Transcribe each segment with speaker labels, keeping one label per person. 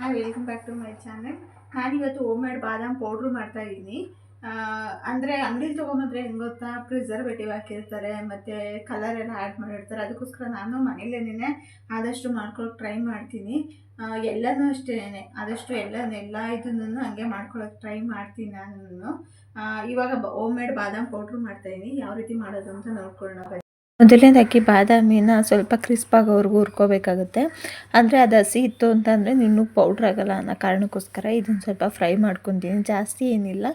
Speaker 1: Hi welcome back to my channel ನಾನಿವತ್ತು home made ಬಾದಾಮ್ powder ಮಾಡ್ತಾ ಇದ್ದೀನಿ. ಅಂದರೆ ಅಂಗಡಿಲಿ ತೊಗೊಂಬಂದ್ರೆ ಹೆಂಗೆ ಗೊತ್ತಾ? ಪ್ರಿಸರ್ವೇಟಿವ್ ಹಾಕಿರ್ತಾರೆ, ಮತ್ತು ಕಲರ್ ಎಲ್ಲ ಆ್ಯಡ್ ಮಾಡಿರ್ತಾರೆ. ಅದಕ್ಕೋಸ್ಕರ ನಾನು ಮನೇಲೇನೆ ಆದಷ್ಟು ಮಾಡ್ಕೊಳಕ್ಕೆ ಟ್ರೈ ಮಾಡ್ತೀನಿ. ಎಲ್ಲನೂ ಅಷ್ಟೇನೆ. ಆದಷ್ಟು ಎಲ್ಲ ಎಲ್ಲ ಇದನ್ನು ಹಂಗೆ ಮಾಡ್ಕೊಳಕ್ಕೆ ಟ್ರೈ ಮಾಡ್ತೀನಿ ನಾನು ಇವಾಗ ಹೋಮ್ ಮೇಡ್ ಬಾದಾಮ್ ಪೌಡ್ರು ಮಾಡ್ತಾಯಿದ್ದೀನಿ ಯಾವ ರೀತಿ ಮಾಡೋದು ಅಂತ ನೋಡ್ಕೊಳ್ಳೋಣ.
Speaker 2: ಮೊದಲನೇದಾಗಿ ಬಾದಾಮಿನ ಸ್ವಲ್ಪ ಕ್ರಿಸ್ಪ್ ಆಗೋವರೆಗೂ ಹುರ್ಕೋಬೇಕಾಗುತ್ತೆ. ಅಂದರೆ ಅದು ಹಸಿ ಇತ್ತು ಅಂತಂದರೆ ನಿನ್ನ ಪೌಡ್ರ್ ಆಗೋಲ್ಲ ಅನ್ನೋ ಕಾರಣಕ್ಕೋಸ್ಕರ ಇದನ್ನು ಸ್ವಲ್ಪ ಫ್ರೈ ಮಾಡ್ಕೊತೀನಿ. ಜಾಸ್ತಿ ಏನಿಲ್ಲ,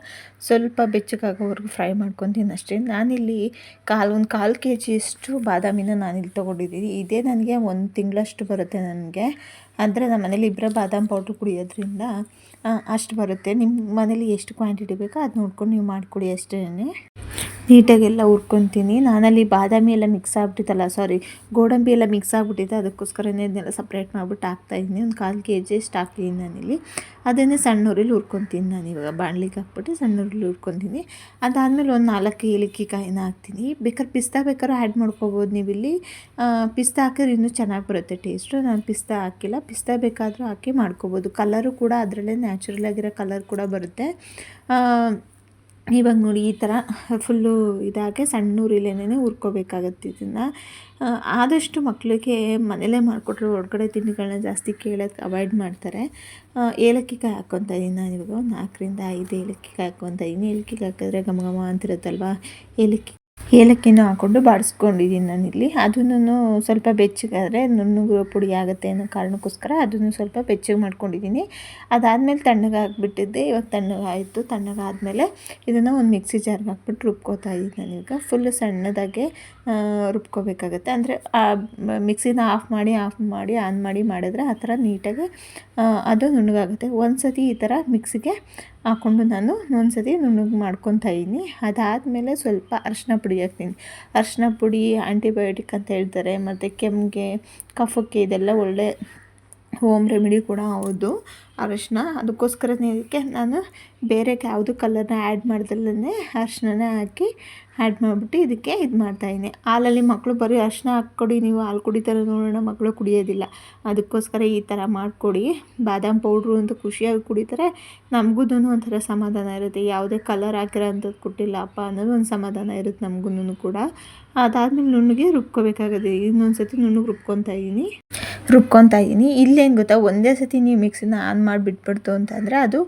Speaker 2: ಸ್ವಲ್ಪ ಬೆಚ್ಚಗಾಗೋವರೆಗೂ ಫ್ರೈ ಮಾಡ್ಕೊತೀನಿ ಅಷ್ಟೇ. ನಾನಿಲ್ಲಿ ಕಾಲು, ಒಂದು ಕಾಲು ಕೆ ಜಿಯಷ್ಟು ಬಾದಾಮಿನ ನಾನಿಲ್ಲಿ ತೊಗೊಂಡಿದ್ದೀನಿ. ಇದೇ ನನಗೆ ಒಂದು ತಿಂಗಳಷ್ಟು ಬರುತ್ತೆ ನನಗೆ. ಅಂದರೆ ನಮ್ಮ ಮನೇಲಿ ಇಬ್ಬರ ಬಾದಾಮ್ ಪೌಡ್ರ್ ಕುಡಿಯೋದ್ರಿಂದ ಅಷ್ಟು ಬರುತ್ತೆ. ನಿಮ್ಮ ಮನೇಲಿ ಎಷ್ಟು ಕ್ವಾಂಟಿಟಿ ಬೇಕೋ ಅದು ನೋಡ್ಕೊಂಡು ನೀವು ಮಾಡಿಕೊಡಿ ಅಷ್ಟೇ ನೀಟಾಗೆಲ್ಲ ಹುರ್ಕೊತೀನಿ. ನಾನಲ್ಲಿ ಬಾದಾಮಿ ಎಲ್ಲ ಮಿಕ್ಸ್ ಆಗ್ಬಿಟ್ಟಿತ್ತಲ್ಲ ಸಾರಿ ಗೋಡಂಬಿ ಎಲ್ಲ ಮಿಕ್ಸ್ ಆಗಿಬಿಟ್ಟಿದೆ ಅದಕ್ಕೋಸ್ಕರನೇ ಇದನ್ನೆಲ್ಲ ಸಪ್ರೇಟ್ ಮಾಡಿಬಿಟ್ಟು ಹಾಕ್ತಾಯಿದ್ದೀನಿ ಒಂದು ಕಾಲು ಕೆ ಜಿ ಎಷ್ಟು ಹಾಕ್ತೀನಿ ನಾನಿಲ್ಲಿ. ಅದನ್ನೇ ಸಣ್ಣ ಉರಿಲಿ ಹುರ್ಕೊತೀನಿ ನಾನು ಇವಾಗ. ಬಾಣಲಿಗೆ ಹಾಕ್ಬಿಟ್ಟು ಸಣ್ಣ ಊರಲ್ಲಿ ಹುರ್ಕೊತೀನಿ. ಅದಾದಮೇಲೆ ಒಂದು ನಾಲ್ಕು ಏಲಕ್ಕಿ ಕಾಯಿನ ಹಾಕ್ತೀನಿ. ಬೇಕಾದ್ರೆ ಪಿಸ್ತಾ ಬೇಕಾದ್ರೂ ಆ್ಯಡ್ ಮಾಡ್ಕೋಬೋದು ನೀವಿಲ್ಲಿ. ಇಲ್ಲಿ ಪಿಸ್ತಾ ಹಾಕಿದ್ರೆ ಇನ್ನೂ ಚೆನ್ನಾಗಿ ಬರುತ್ತೆ ಟೇಸ್ಟು ನಾನು ಪಿಸ್ತಾ ಹಾಕಿಲ್ಲ. ಪಿಸ್ತಾ ಬೇಕಾದರೂ ಹಾಕಿ ಮಾಡ್ಕೋಬೋದು. ಕಲರು ಕೂಡ ಅದರಲ್ಲೇ ನ್ಯಾಚುರಲ್ ಆಗಿರೋ ಕಲರ್ ಕೂಡ ಬರುತ್ತೆ. ಇವಾಗ ನೋಡಿ ಈ ಥರ ಫುಲ್ಲು ಇದಾಗೆ ಸಣ್ಣ ಉರಿಲೇನೆ ಹುರ್ಕೋಬೇಕಾಗತ್ತೆ ಇದನ್ನು. ಆದಷ್ಟು ಮಕ್ಕಳಿಗೆ ಮನೇಲೇ ಮಾಡಿಕೊಟ್ರೆ ಹೊರಗಡೆ ತಿಂಡಿಗಳನ್ನ ಜಾಸ್ತಿ ಕೇಳೋಕ್ಕೆ ಅವಾಯ್ಡ್ ಮಾಡ್ತಾರೆ. ಏಲಕ್ಕಿ ಕಾಯಿ ಹಾಕ್ಕೊತಾ ಇದ್ದೀನಿ ನಾನು ಇವಾಗ. ನಾಲ್ಕರಿಂದ ಐದು ಏಲಕ್ಕಿ ಕಾಯಿ ಹಾಕ್ಕೊತಾ ಇದ್ದೀನಿ ಏಲಕ್ಕಿ ಹಾಕಿದ್ರೆ ಘಮ ಘಮ ಅಂತಿರುತ್ತಲ್ವ? ಏಲಕ್ಕಿ ಏಲಕ್ಕಿನೂ ಹಾಕ್ಕೊಂಡು ಬಾಡಿಸ್ಕೊಂಡಿದ್ದೀನಿ ನಾನಿಲ್ಲಿ ಅದನ್ನು ಸ್ವಲ್ಪ ಬೆಚ್ಚಗಾದರೆ ನುಣ್ಣಗೆ ಪುಡಿ ಆಗುತ್ತೆ ಅನ್ನೋ ಕಾರಣಕ್ಕೋಸ್ಕರ ಅದನ್ನು ಸ್ವಲ್ಪ ಬೆಚ್ಚಗೆ ಮಾಡ್ಕೊಂಡಿದ್ದೀನಿ ಅದಾದಮೇಲೆ ತಣ್ಣಗೆ ಹಾಕ್ಬಿಟ್ಟಿದ್ದೆ ಇವಾಗ ತಣ್ಣಗಾಯಿತು ತಣ್ಣಗಾದಮೇಲೆ ಇದನ್ನು ಒಂದು ಮಿಕ್ಸಿ ಜಾರ್ಗೆ ಹಾಕ್ಬಿಟ್ಟು ರುಬ್ಕೋತಾ ಇದ್ದೀನಿ ನಾನೀಗ ಫುಲ್ಲು ಸಣ್ಣದಾಗೆ ರುಬ್ಕೋಬೇಕಾಗತ್ತೆ. ಅಂದರೆ ಮಿಕ್ಸಿನ ಆಫ್ ಮಾಡಿ ಆಫ್ ಮಾಡಿ, ಆನ್ ಮಾಡಿ ಮಾಡಿದ್ರೆ ಆ ಥರ ನೀಟಾಗಿ ಅದು ನುಣ್ಣಗಾಗುತ್ತೆ. ಒಂದು ಸತಿ ಈ ಥರ ಮಿಕ್ಸಿಗೆ ಹಾಕ್ಕೊಂಡು ನಾನು ಒಂದ್ಸತಿ ನುಣ್ಣಗೆ ಮಾಡ್ಕೊತಾ ಇದ್ದೀನಿ ಅದಾದಮೇಲೆ ಸ್ವಲ್ಪ ಅರಿಶಿನ ಪುಡಿ ಹಾಕ್ತೀನಿ. ಅರಿಶಿನ ಪುಡಿ ಆ್ಯಂಟಿಬಯೋಟಿಕ್ ಅಂತ ಹೇಳ್ತಾರೆ. ಮತ್ತು ಕೆಮ್ಮಿಗೆ ಕಫಕ್ಕೆ ಇದೆಲ್ಲ ಒಳ್ಳೆ ಹೋಮ್ ರೆಮಿಡಿ ಕೂಡ ಹೌದು. ಅರಶಿನ, ಅದಕ್ಕೋಸ್ಕರನೇ ಇದಕ್ಕೆ ನಾನು ಬೇರೆ ಯಾವುದು ಕಲರ್ನ ಆ್ಯಡ್ ಮಾಡ್ದಲ್ಲೇ ಅರಶಿನ ಹಾಕಿ ಆ್ಯಡ್ ಮಾಡಿಬಿಟ್ಟು ಇದಕ್ಕೆ ಇದು ಮಾಡ್ತಾಯಿದ್ದೀನಿ ಹಾಲಲ್ಲಿ ಮಕ್ಕಳು ಬರೀ ಅರಶಿನ ಹಾಕ್ಕೊಡಿ, ನೀವು ಹಾಲು ಕುಡಿತಾರೆ ನೋಡೋಣ ಮಕ್ಕಳು ಕುಡಿಯೋದಿಲ್ಲ. ಅದಕ್ಕೋಸ್ಕರ ಈ ಥರ ಮಾಡಿಕೊಡಿ. ಬಾದಾಮ್ ಪೌಡ್ರು ಅಂತ ಖುಷಿಯಾಗಿ ಕುಡಿತಾರೆ. ನಮಗೂ ಒಂಥರ ಸಮಾಧಾನ ಇರುತ್ತೆ. ಯಾವುದೇ ಕಲರ್ ಹಾಕಿರೋ ಅಂಥದ್ದು ಕೊಟ್ಟಿಲ್ಲಪ್ಪ ಅನ್ನೋದು ಒಂದು ಸಮಾಧಾನ ಇರುತ್ತೆ ನಮಗೂ ಕೂಡ. ಅದಾದಮೇಲೆ ನುಣ್ಣಗೆ ರುಬ್ಕೋಬೇಕಾಗುತ್ತೆ. ಇನ್ನೊಂದು ಸತಿ ನುಣ್ಣಗೆ ರುಬ್ಕೊತಾ ಇದ್ದೀನಿ ರುಬ್ಕೊತಾ ಇದ್ದೀನಿ ಇಲ್ಲೇನು ಗೊತ್ತಾ, ಒಂದೇ ಸತಿ ನೀವು ಮಿಕ್ಸಿನ ಆನ್ ಮಾಡಿಬಿಟ್ಬಿಡ್ತು ಅಂತಂದರೆ ಅದು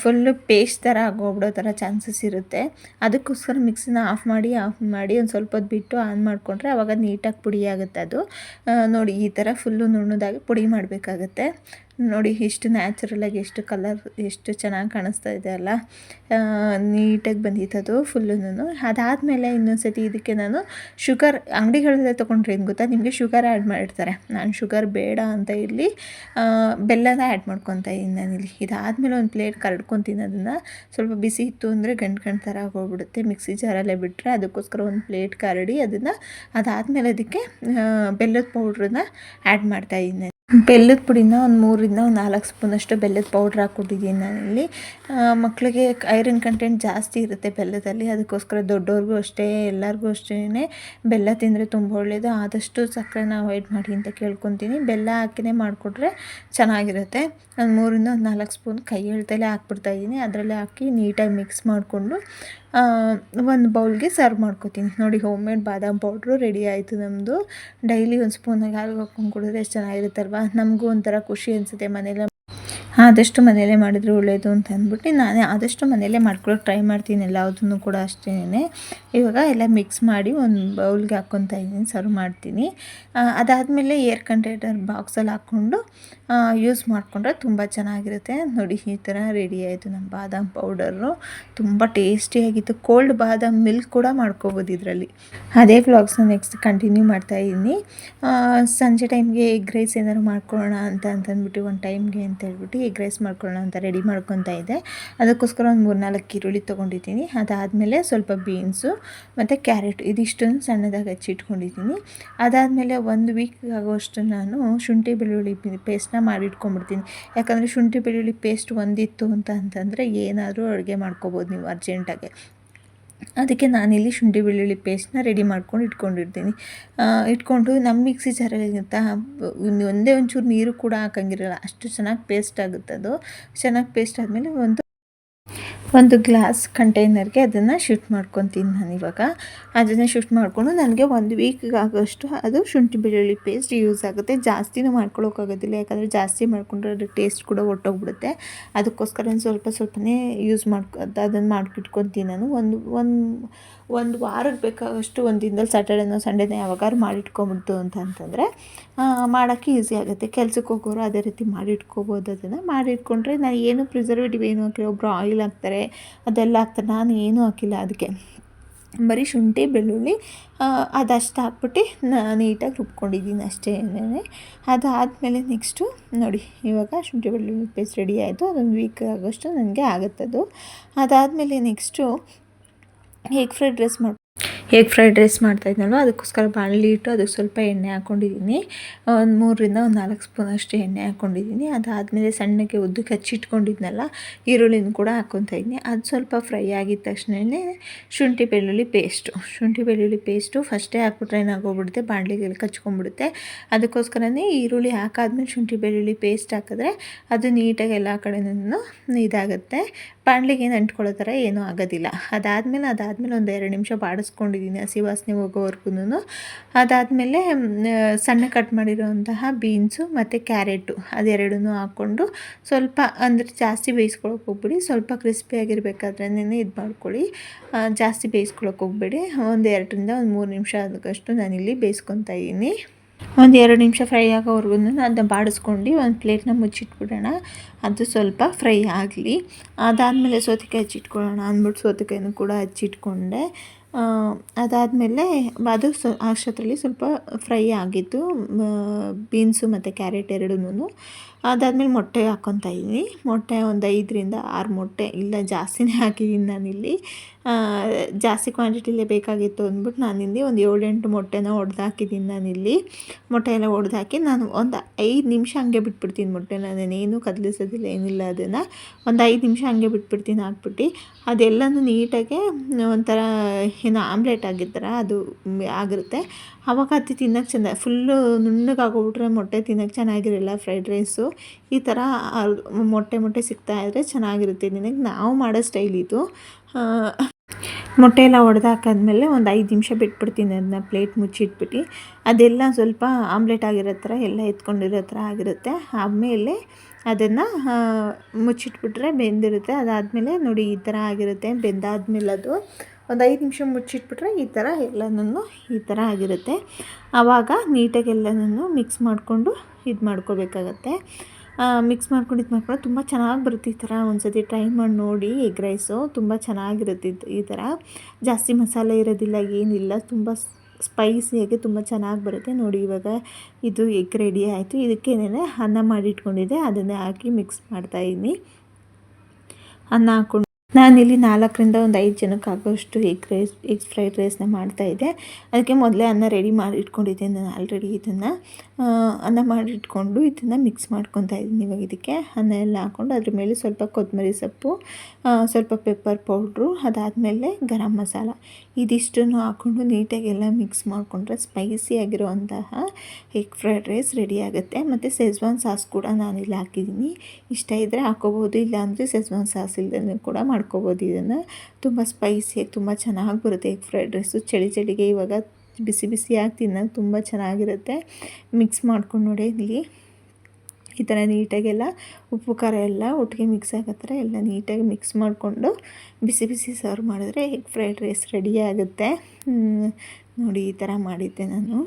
Speaker 2: ಫುಲ್ಲು ಪೇಸ್ಟ್ ಥರ ಆಗೋಗ್ಬಿಡೋ ಥರ ಚಾನ್ಸಸ್ ಇರುತ್ತೆ. ಅದಕ್ಕೋಸ್ಕರ ಮಿಕ್ಸಿನ ಆಫ್ ಮಾಡಿ ಆಫ್ ಮಾಡಿ ಒಂದು ಸ್ವಲ್ಪ ಹೊತ್ತು ಬಿಟ್ಟು ಆನ್ ಮಾಡಿಕೊಂಡ್ರೆ ಆವಾಗ ನೀಟಾಗಿ ಪುಡಿ ಆಗುತ್ತೆ ಅದು. ನೋಡಿ ಈ ಥರ ಫುಲ್ಲು ನುಣ್ಣದಾಗಿ ಪುಡಿ ಮಾಡಬೇಕಾಗತ್ತೆ. ನೋಡಿ, ಎಷ್ಟು ನ್ಯಾಚುರಲಾಗಿ ಎಷ್ಟು ಕಲರ್ ಎಷ್ಟು ಚೆನ್ನಾಗಿ ಕಾಣಿಸ್ತಾ ಇದೆ ಅಲ್ಲ? ನೀಟಾಗಿ ಬಂದಿತ್ತು ಅದು ಫುಲ್ಲುನು ಅದಾದಮೇಲೆ ಇನ್ನೊಂದು ಸತಿ ಇದಕ್ಕೆ ನಾನು ಶುಗರ್ ಅಂಗಡಿಗಳಲ್ಲೇ ತೊಗೊಂಡ್ರೆ ಏನು ಗೊತ್ತಾ? ನಿಮಗೆ ಶುಗರ್ ಆ್ಯಡ್ ಮಾಡಿರ್ತಾರೆ. ನಾನು ಶುಗರ್ ಬೇಡ ಅಂತ ಇಲ್ಲಿ ಬೆಲ್ಲನ ಆ್ಯಡ್ ಮಾಡ್ಕೊತಾ ಇದ್ದೀನಿ ನಾನಿಲ್ಲಿ. ಇದಾದಮೇಲೆ ಒಂದು ಪ್ಲೇಟ್ ಕರಡ್ಕೊತೀನಿ ಅದನ್ನು ಸ್ವಲ್ಪ ಬಿಸಿ ಇತ್ತು ಅಂದರೆ ಗಂಟು ಗಂಟು ಥರ ಆಗೋಗ್ಬಿಡುತ್ತೆ. ಮಿಕ್ಸಿ ಜಾರಲ್ಲೇ ಬಿಟ್ಟರೆ ಅದಕ್ಕೋಸ್ಕರ ಒಂದು ಪ್ಲೇಟ್ ಕರಡಿ ಅದನ್ನು ಅದಾದಮೇಲೆ ಅದಕ್ಕೆ ಬೆಲ್ಲದ ಪೌಡ್ರನ್ನ ಆ್ಯಡ್ ಮಾಡ್ತಾಯಿದ್ದೀನಿ ಬೆಲ್ಲದ ಪುಡಿನ ಒಂದು ಮೂರಿಂದ ಒಂದು ನಾಲ್ಕು ಸ್ಪೂನಷ್ಟು ಬೆಲ್ಲದ ಪೌಡ್ರ್ ಹಾಕ್ಕೊಟ್ಟಿದ್ದೀನಿ ನಾನಿಲ್ಲಿ. ಮಕ್ಕಳಿಗೆ ಐರನ್ ಕಂಟೆಂಟ್ ಜಾಸ್ತಿ ಇರುತ್ತೆ ಬೆಲ್ಲದಲ್ಲಿ, ಅದಕ್ಕೋಸ್ಕರ ದೊಡ್ಡವ್ರಿಗೂ ಅಷ್ಟೇ, ಎಲ್ಲರಿಗೂ ಅಷ್ಟೇ ಬೆಲ್ಲ ತಿಂದರೆ ತುಂಬ ಒಳ್ಳೆಯದು ಆದಷ್ಟು ಸಕ್ಕರೆನ ಅವಾಯ್ಡ್ ಮಾಡಿ ಅಂತ ಕೇಳ್ಕೊತೀನಿ. ಬೆಲ್ಲ ಹಾಕಿನೇ ಮಾಡಿಕೊಟ್ರೆ ಚೆನ್ನಾಗಿರುತ್ತೆ. ಒಂದು ಮೂರಿಂದ ಒಂದು ನಾಲ್ಕು ಸ್ಪೂನ್ ಕೈ ಎಳ್ತಲೇ ಹಾಕ್ಬಿಡ್ತಾಯಿದ್ದೀನಿ ಅದರಲ್ಲೇ ಹಾಕಿ ನೀಟಾಗಿ ಮಿಕ್ಸ್ ಮಾಡಿಕೊಂಡು ಒಂದು ಬೌಲ್ಗೆ ಸರ್ವ್ ಮಾಡ್ಕೊತೀನಿ. ನೋಡಿ ಹೋಮ್ ಮೇಡ್ ಬಾದಾಮ್ ಪೌಡ್ರು ರೆಡಿ ಆಯಿತು ನಮ್ಮದು ಡೈಲಿ ಒಂದು ಸ್ಪೂನಾಗಿ ಹಾಲು ಹಾಕ್ಕೊಂಡು ಕುಡಿದ್ರೆ ಎಷ್ಟು ಚೆನ್ನಾಗಿರುತ್ತಲ್ವ? ನಮಗೂ ಒಂಥರ ಖುಷಿ ಅನಿಸುತ್ತೆ ಮನೇಲಿ ಆದಷ್ಟು ಮನೆಯಲ್ಲೇ ಮಾಡಿದರೆ ಒಳ್ಳೆಯದು ಅಂತ ಅಂದ್ಬಿಟ್ಟು ನಾನೇ ಆದಷ್ಟು ಮನೆಯಲ್ಲೇ ಮಾಡ್ಕೊಳ್ಳೋಕೆ ಟ್ರೈ ಮಾಡ್ತೀನಿ. ಎಲ್ಲದನ್ನು ಕೂಡ ಅಷ್ಟೇ ಇವಾಗ ಎಲ್ಲ ಮಿಕ್ಸ್ ಮಾಡಿ ಒಂದು ಬೌಲ್ಗೆ ಹಾಕ್ಕೊತಾ ಇದ್ದೀನಿ ಸರ್ವ್ ಮಾಡ್ತೀನಿ. ಅದಾದಮೇಲೆ ಏರ್ ಕಂಟೈನರ್ ಬಾಕ್ಸಲ್ಲಿ ಹಾಕ್ಕೊಂಡು ಯೂಸ್ ಮಾಡಿಕೊಂಡ್ರೆ ತುಂಬ ಚೆನ್ನಾಗಿರುತ್ತೆ. ನೋಡಿ ಈ ಥರ ರೆಡಿ ಆಯಿತು ನಮ್ಮ ಬಾದಾಮ್ ಪೌಡರು ತುಂಬ ಟೇಸ್ಟಿಯಾಗಿತ್ತು ಕೋಲ್ಡ್ ಬಾದಾಮ್ ಮಿಲ್ಕ್ ಕೂಡ ಮಾಡ್ಕೋಬೋದು ಇದರಲ್ಲಿ. ಅದೇ ವ್ಲಾಗ್ಸ್ನ ನೆಕ್ಸ್ಟ್ ಕಂಟಿನ್ಯೂ ಮಾಡ್ತಾ ಇದ್ದೀನಿ. ಆ, ಸಂಜೆ ಟೈಮ್ಗೆ ಎಗ್ ರೈಸ್ ಏನಾದ್ರು ಮಾಡ್ಕೊಳ್ಳೋಣ ಅಂತ ಅಂತಂದ್ಬಿಟ್ಟು ಒಂದು ಟೈಮ್ಗೆ ಅಂತ ಹೇಳ್ಬಿಟ್ಟು ಎಗ್ ರೈಸ್ ಮಾಡ್ಕೊಳ್ಳೋಣ ಅಂತ ರೆಡಿ ಮಾಡ್ಕೊತಾ ಇದ್ದೆ ಅದಕ್ಕೋಸ್ಕರ ಒಂದು ಮೂರು ನಾಲ್ಕು ಈರುಳ್ಳಿ ತೊಗೊಂಡಿದ್ದೀನಿ. ಅದಾದಮೇಲೆ ಸ್ವಲ್ಪ ಬೀನ್ಸು ಮತ್ತು ಕ್ಯಾರೆಟ್, ಇದಿಷ್ಟನ್ನು ಸಣ್ಣದಾಗಿ ಹಚ್ಚಿಟ್ಕೊಂಡಿದ್ದೀನಿ ಅದಾದಮೇಲೆ ಒಂದು ವೀಕ್ ಆಗೋಷ್ಟು ನಾನು ಶುಂಠಿ ಬೆಳ್ಳುಳ್ಳಿ ಪೇಸ್ಟ್ನ ಮಾಡಿಟ್ಕೊಂಡ್ಬಿಡ್ತೀನಿ ಯಾಕಂದರೆ ಶುಂಠಿ ಬೆಳ್ಳುಳ್ಳಿ ಪೇಸ್ಟ್ ಒಂದಿತ್ತು ಅಂತ ಅಂತಂದರೆ ಏನಾದರೂ ಅಡುಗೆ ಮಾಡ್ಕೋಬೋದು ನೀವು ಅರ್ಜೆಂಟಾಗಿ ಅದಕ್ಕೆ ನಾನಿಲ್ಲಿ ಶುಂಠಿ ಬೆಳ್ಳುಳ್ಳಿ ಪೇಸ್ಟ್ನ ರೆಡಿ ಮಾಡ್ಕೊಂಡು ಇಟ್ಕೊಂಡಿರ್ತೀನಿ. ಇಟ್ಕೊಂಡು ನಮ್ಮ ಮಿಕ್ಸಿ ಜಾರಲ್ಲಿಗಿಂತ ಒಂದೇ ಒಂಚೂರು ನೀರು ಕೂಡ ಹಾಕಂಗಿರಲ್ಲ. ಅಷ್ಟು ಚೆನ್ನಾಗಿ ಪೇಸ್ಟ್ ಆಗುತ್ತೆ ಅದು ಚೆನ್ನಾಗಿ ಪೇಸ್ಟ್ ಆದಮೇಲೆ ಒಂದು ಒಂದು ಗ್ಲಾಸ್ ಕಂಟೈನರ್ಗೆ ಅದನ್ನು ಶಿಫ್ಟ್ ಮಾಡ್ಕೊತೀನಿ ನಾನು ಇವಾಗ. ಅದನ್ನು ಶಿಫ್ಟ್ ಮಾಡಿಕೊಂಡು ನನಗೆ ಒಂದು ವೀಕ್ಗೆ ಆಗೋಷ್ಟು ಅದು ಶುಂಠಿ ಬೆಳ್ಳುಳ್ಳಿ ಪೇಸ್ಟ್ ಯೂಸ್ ಆಗುತ್ತೆ. ಜಾಸ್ತಿನೂ ಮಾಡ್ಕೊಳ್ಳೋಕ್ಕಾಗೋದಿಲ್ಲ ಯಾಕಂದರೆ ಜಾಸ್ತಿ ಮಾಡಿಕೊಂಡ್ರೆ ಅದ್ರ ಟೇಸ್ಟ್ ಕೂಡ ಒಟ್ಟೋಗ್ಬಿಡುತ್ತೆ. ಅದಕ್ಕೋಸ್ಕರ ಸ್ವಲ್ಪ ಸ್ವಲ್ಪನೇ ಯೂಸ್ ಮಾಡ್ಕೊ ಅದನ್ನು ಮಾಡ್ಕಿಟ್ಕೊತೀನಿ ನಾನು. ಒಂದು ಒಂದು ಒಂದು ವಾರಕ್ಕೆ ಬೇಕಾಗಷ್ಟು ಒಂದು ದಿನದಲ್ಲಿ ಸ್ಯಾಟರ್ಡೇನೋ ಸಂಡೇನೋ ಯಾವಾಗಾರು ಮಾಡಿಟ್ಕೊಂಬಿಡ್ತು ಅಂತ ಅಂತಂದರೆ ಮಾಡೋಕ್ಕೆ ಈಸಿ ಆಗುತ್ತೆ. ಕೆಲ್ಸಕ್ಕೆ ಹೋಗೋರು ಅದೇ ರೀತಿ ಮಾಡಿಟ್ಕೋಬೋದು. ಅದನ್ನು ಮಾಡಿಟ್ಕೊಂಡ್ರೆ ನಾನು ಏನು ಪ್ರಿಸರ್ವೇಟಿವ್ ಏನು ಹಾಕಿಲ್ಲ ಒಬ್ಬರು ಆಯಿಲ್ ಹಾಕ್ತಾರೆ, ಅದೆಲ್ಲ ಹಾಕ್ತಾರೆ. ನಾನು ಏನೂ ಹಾಕಿಲ್ಲ ಅದಕ್ಕೆ. ಬರೀ ಶುಂಠಿ, ಬೆಳ್ಳುಳ್ಳಿ ಅದಷ್ಟು ಹಾಕ್ಬಿಟ್ಟು ನೀಟಾಗಿ ರುಬ್ಕೊಂಡಿದ್ದೀನಿ ಅಷ್ಟೇ ಅದಾದಮೇಲೆ ನೆಕ್ಸ್ಟು ನೋಡಿ, ಇವಾಗ ಶುಂಠಿ, ಬೆಳ್ಳುಳ್ಳಿ ಪೇಸ್ಟ್ ರೆಡಿ ಆಯಿತು. ಅದೊಂದು ವೀಕ್ ಆಗೋಷ್ಟು ನನಗೆ ಆಗುತ್ತದು. ಅದಾದಮೇಲೆ ನೆಕ್ಸ್ಟು ಎಗ್ ಫ್ರೈಡ್ ರೈಸ್ ಮಾಡಿ ಎಗ್ ಫ್ರೈಡ್ ರೈಸ್ ಮಾಡ್ತಾಯಿದ್ನಲ್ವ? ಅದಕ್ಕೋಸ್ಕರ ಬಾಣಲಿ ಇಟ್ಟು ಅದಕ್ಕೆ ಸ್ವಲ್ಪ ಎಣ್ಣೆ ಹಾಕ್ಕೊಂಡಿದ್ದೀನಿ. ಒಂದು ಮೂರರಿಂದ ಒಂದು ನಾಲ್ಕು ಸ್ಪೂನ್ ಅಷ್ಟು ಎಣ್ಣೆ ಹಾಕ್ಕೊಂಡಿದ್ದೀನಿ. ಅದಾದಮೇಲೆ ಸಣ್ಣಗೆ ಉದ್ದಕ್ಕೆ ಹಚ್ಚಿಟ್ಕೊಂಡಿದ್ನಲ್ಲ ಈರುಳ್ಳಿನ ಕೂಡ ಹಾಕ್ಕೊತಾ ಇದ್ದೀನಿ ಅದು ಸ್ವಲ್ಪ ಫ್ರೈ ಆಗಿದ ತಕ್ಷಣವೇ ಶುಂಠಿ ಬೆಳ್ಳುಳ್ಳಿ ಪೇಸ್ಟು. ಶುಂಠಿ ಬೆಳ್ಳುಳ್ಳಿ ಪೇಸ್ಟು ಫಸ್ಟೇ ಹಾಕ್ಬಿಟ್ರೆ ಏನಾಗೋಗ್ಬಿಡುತ್ತೆ? ಬಾಣಲಿಗೆಲ್ಲ ಕಚ್ಕೊಂಡ್ಬಿಡುತ್ತೆ ಅದಕ್ಕೋಸ್ಕರನೇ ಈರುಳ್ಳಿ ಹಾಕಾದ್ಮೇಲೆ ಶುಂಠಿ ಬೆಳ್ಳುಳ್ಳಿ ಪೇಸ್ಟ್ ಹಾಕಿದ್ರೆ ಅದು ನೀಟಾಗಿ ಎಲ್ಲ ಕಡೆನೂ ಇದಾಗುತ್ತೆ. ಬಾಣಲಿಗೆ ಏನು ಅಂಟ್ಕೊಳ್ಳೋ ಥರ ಏನೂ ಆಗೋದಿಲ್ಲ. ಅದಾದಮೇಲೆ ಅದಾದಮೇಲೆ ಒಂದು ಎರಡು ನಿಮಿಷ ಬಾಡಿಸ್ಕೊಂಡಿದ್ದೀನಿ ಹಸಿ ವಾಸನೆ ಹೋಗೋವರೆಗೂ ಅದಾದಮೇಲೆ ಸಣ್ಣ ಕಟ್ ಮಾಡಿರೋಂತಹ ಬೀನ್ಸು ಮತ್ತು ಕ್ಯಾರೆಟು ಅದೆರಡೂ ಹಾಕ್ಕೊಂಡು ಸ್ವಲ್ಪ ಅಂದರೆ ಜಾಸ್ತಿ ಬೇಯಿಸ್ಕೊಳಕ್ಕೆ ಹೋಗ್ಬಿಡಿ. ಸ್ವಲ್ಪ ಕ್ರಿಸ್ಪಿಯಾಗಿರ್ಬೇಕಾದ್ರೆ ಇದು ಮಾಡ್ಕೊಳ್ಳಿ. ಜಾಸ್ತಿ ಬೇಯಿಸ್ಕೊಳಕ್ಕೆ ಹೋಗ್ಬೇಡಿ. ಒಂದು ಎರಡರಿಂದ ಒಂದು ಮೂರು ನಿಮಿಷ ಅದಕ್ಕಷ್ಟು ನಾನಿಲ್ಲಿ ಬೇಯಿಸ್ಕೊತಾ ಇದ್ದೀನಿ. ಒಂದು ಎರಡು ನಿಮಿಷ ಫ್ರೈ ಆಗೋವರೆಗೂ ಅದನ್ನ ಬಾಡಿಸ್ಕೊಂಡು ಒಂದು ಪ್ಲೇಟ್ನ ಮುಚ್ಚಿಟ್ಬಿಡೋಣ. ಅದು ಸ್ವಲ್ಪ ಫ್ರೈ ಆಗಲಿ. ಅದಾದಮೇಲೆ ಸೌತೆಕಾಯಿ ಹಚ್ಚಿಟ್ಕೊಳ್ಳೋಣ ಅಂದ್ಬಿಟ್ಟು ಸೌತೆಕಾಯಿನೂ ಕೂಡ ಹಚ್ಚಿಟ್ಕೊಂಡೆ. ಅದಾದಮೇಲೆ ಅದು ಸೊ ಅಷ್ಟೊತ್ತರಲ್ಲಿ ಸ್ವಲ್ಪ ಫ್ರೈ ಆಗಿತ್ತು ಬೀನ್ಸು ಮತ್ತು ಕ್ಯಾರೆಟ್ ಎರಡೂ ಅದಾದಮೇಲೆ ಮೊಟ್ಟೆ ಹಾಕ್ಕೊತಾ ಇದ್ದೀನಿ. ಮೊಟ್ಟೆ ಒಂದು ಐದರಿಂದ ಆರು ಮೊಟ್ಟೆ, ಇಲ್ಲ ಜಾಸ್ತಿನೇ ಹಾಕಿದ್ದೀನಿ ನಾನಿಲ್ಲಿ. ಜಾಸ್ತಿ ಕ್ವಾಂಟಿಟಿಲೇ ಬೇಕಾಗಿತ್ತು ಅಂದ್ಬಿಟ್ಟು ನಾನು ನಾನಿಲ್ಲಿ ಒಂದು ಏಳೆಂಟು ಮೊಟ್ಟೆನ ಒಡೆದು ಹಾಕಿದ್ದೀನಿ ನಾನಿಲ್ಲಿ. ಮೊಟ್ಟೆ ಎಲ್ಲ ಒಡೆದು ಹಾಕಿ ನಾನು ಒಂದು ಐದು ನಿಮಿಷ ಹಂಗೆ ಬಿಟ್ಬಿಡ್ತೀನಿ ಮೊಟ್ಟೆನ ನಾನೇನು ಕದಲಿಸೋದಿಲ್ಲ, ಏನಿಲ್ಲ ಅದನ್ನು. ಒಂದು ಐದು ನಿಮಿಷ ಹಂಗೆ ಬಿಟ್ಬಿಡ್ತೀನಿ, ಹಾಕ್ಬಿಟ್ಟು. ಅದೆಲ್ಲನೂ ನೀಟಾಗೆ ಒಂಥರ ಏನು ಆಮ್ಲೆಟ್ ಆಗಿರ್ತಾರ, ಅದು ಆಗಿರುತ್ತೆ ಆವಾಗ ಅತಿ ತಿನ್ನೋಕ್ಕೆ ಚೆಂದ ಫುಲ್ಲು ನುಣ್ಣಗಾಗೋಗ್ಬಿಟ್ರೆ ಮೊಟ್ಟೆ ತಿನ್ನೋಕ್ಕೆ ಚೆನ್ನಾಗಿರಲ್ಲ ಫ್ರೈಡ್ ರೈಸು ಈ ಥರ ಮೊಟ್ಟೆ ಮೊಟ್ಟೆ ಸಿಗ್ತಾ ಇದ್ದರೆ ಚೆನ್ನಾಗಿರುತ್ತೆ. ನಿನಗೆ ನಾವು ಮಾಡೋ ಸ್ಟೈಲ್ ಇದು. ಮೊಟ್ಟೆ ಎಲ್ಲ ಒಡೆದು ಹಾಕಾದ್ಮೇಲೆ ಒಂದು ಐದು ನಿಮಿಷ ಬಿಟ್ಬಿಡ್ತೀನಿ ಅದನ್ನ ಪ್ಲೇಟ್ ಮುಚ್ಚಿಟ್ಬಿಟ್ಟು. ಅದೆಲ್ಲ ಸ್ವಲ್ಪ ಆಮ್ಲೆಟ್ ಆಗಿರೋ ಥರ ಎಲ್ಲ ಎತ್ಕೊಂಡಿರೋ ಥರ ಆಗಿರುತ್ತೆ. ಆಮೇಲೆ ಅದನ್ನು ಮುಚ್ಚಿಟ್ಬಿಟ್ರೆ ಬೆಂದಿರುತ್ತೆ. ಅದಾದಮೇಲೆ ನೋಡಿ ಈ ಥರ ಆಗಿರುತ್ತೆ. ಬೆಂದಾದ್ಮೇಲೆ ಅದು ಒಂದು ಐದು ನಿಮಿಷ ಮುಚ್ಚಿಟ್ಬಿಟ್ರೆ ಈ ಥರ ಎಲ್ಲನೂ ಈ ಥರ ಆಗಿರುತ್ತೆ. ಆವಾಗ ನೀಟಾಗಿ ಎಲ್ಲನೂ ಮಿಕ್ಸ್ ಮಾಡಿಕೊಂಡು ಇದು ಮಾಡ್ಕೋಬೇಕಾಗತ್ತೆ. ಮಿಕ್ಸ್ ಮಾಡ್ಕೊಂಡು ಇದು ಮಾಡ್ಕೊಂಡು ತುಂಬ ಚೆನ್ನಾಗಿ ಬರುತ್ತೆ ಈ ಥರ. ಒಂದ್ಸತಿ ಟ್ರೈ ಮಾಡಿ ನೋಡಿ ಎಗ್ ರೈಸು ತುಂಬ ಚೆನ್ನಾಗಿರುತ್ತೆ ಈ ಥರ. ಜಾಸ್ತಿ ಮಸಾಲೆ ಇರೋದಿಲ್ಲ, ಏನಿಲ್ಲ. ತುಂಬ ಸ್ಪೈಸಿಯಾಗಿ ತುಂಬ ಚೆನ್ನಾಗಿ ಬರುತ್ತೆ. ನೋಡಿ ಇವಾಗ ಇದು ಎಗ್ ರೆಡಿ ಆಯಿತು. ಇದಕ್ಕೇನೇ ಅನ್ನ ಮಾಡಿಟ್ಕೊಂಡಿದ್ದೆ, ಅದನ್ನೇ ಹಾಕಿ ಮಿಕ್ಸ್ ಮಾಡ್ತಾಯಿದ್ದೀನಿ ಅನ್ನ ಹಾಕ್ಕೊಂಡು ನಾನಿಲ್ಲಿ ನಾಲ್ಕರಿಂದ ಒಂದು ಐದು ಜನಕ್ಕೆ ಆಗೋಷ್ಟು ಎಗ್ ರೈಸ್ ಎಗ್ ಫ್ರೈಡ್ ರೈಸ್ನ ಮಾಡ್ತಾಯಿದ್ದೆ ಅದಕ್ಕೆ ಮೊದಲೇ ಅನ್ನ ರೆಡಿ ಮಾಡಿ ಇಟ್ಕೊಂಡಿದ್ದೆ ನಾನು ಆಲ್ರೆಡಿ ಇದನ್ನು. ಅನ್ನ ಮಾಡಿಟ್ಕೊಂಡು ಇದನ್ನು ಮಿಕ್ಸ್ ಮಾಡ್ಕೊತಾ ಇದ್ದೀನಿ ಇವಾಗ ಇದಕ್ಕೆ. ಅನ್ನ ಎಲ್ಲ ಹಾಕ್ಕೊಂಡು ಅದ್ರ ಮೇಲೆ ಸ್ವಲ್ಪ ಕೊತ್ತಂಬರಿ ಸೊಪ್ಪು ಸ್ವಲ್ಪ ಪೆಪ್ಪರ್ ಪೌಡ್ರು ಅದಾದಮೇಲೆ ಗರಂ ಮಸಾಲ. ಇದಿಷ್ಟನ್ನು ಹಾಕ್ಕೊಂಡು ನೀಟಾಗಿ ಎಲ್ಲ ಮಿಕ್ಸ್ ಮಾಡಿಕೊಂಡ್ರೆ ಸ್ಪೈಸಿ ಆಗಿರುವಂತಹ ಎಗ್ ಫ್ರೈಡ್ ರೈಸ್ ರೆಡಿ ಆಗುತ್ತೆ. ಮತ್ತು ಸೆಜ್ವಾನ್ ಸಾಸ್ ಕೂಡ ನಾನಿಲ್ಲಿ ಹಾಕಿದ್ದೀನಿ. ಇಷ್ಟ ಇದ್ದರೆ ಹಾಕೋಬೋದು, ಇಲ್ಲಾಂದರೆ ಸೆಜ್ವಾನ್ ಸಾಸ್ ಇಲ್ಲದೇ ಕೂಡ ಮಾಡ್ಕೋಬೋದು ಇದನ್ನು. ತುಂಬ ಸ್ಪೈಸಿಯಾಗಿ ತುಂಬ ಚೆನ್ನಾಗಿ ಬರುತ್ತೆ ಎಗ್ ಫ್ರೈಡ್ ರೈಸು ಚಳಿ ಚಳಿಗೆ ಇವಾಗ ಬಿಸಿ ಬಿಸಿಯಾಗಿ ತಿನ್ನೋದು ತುಂಬ ಚೆನ್ನಾಗಿರುತ್ತೆ. ಮಿಕ್ಸ್ ಮಾಡ್ಕೊಂಡು ನೋಡಿ ಇಲ್ಲಿ. ಈ ಥರ ನೀಟಾಗೆಲ್ಲ ಉಪ್ಪು, ಖಾರ ಎಲ್ಲ ಒಟ್ಟಿಗೆ ಮಿಕ್ಸ್ ಆಗೋ ಥರ ಎಲ್ಲ ನೀಟಾಗಿ ಮಿಕ್ಸ್ ಮಾಡಿಕೊಂಡು ಬಿಸಿ ಬಿಸಿ ಸರ್ವ್ ಮಾಡಿದ್ರೆ ಎಗ್ ಫ್ರೈಡ್ ರೈಸ್ ರೆಡಿ ಆಗುತ್ತೆ. ನೋಡಿ ಈ ಥರ ಮಾಡಿದ್ದೆ ನಾನು.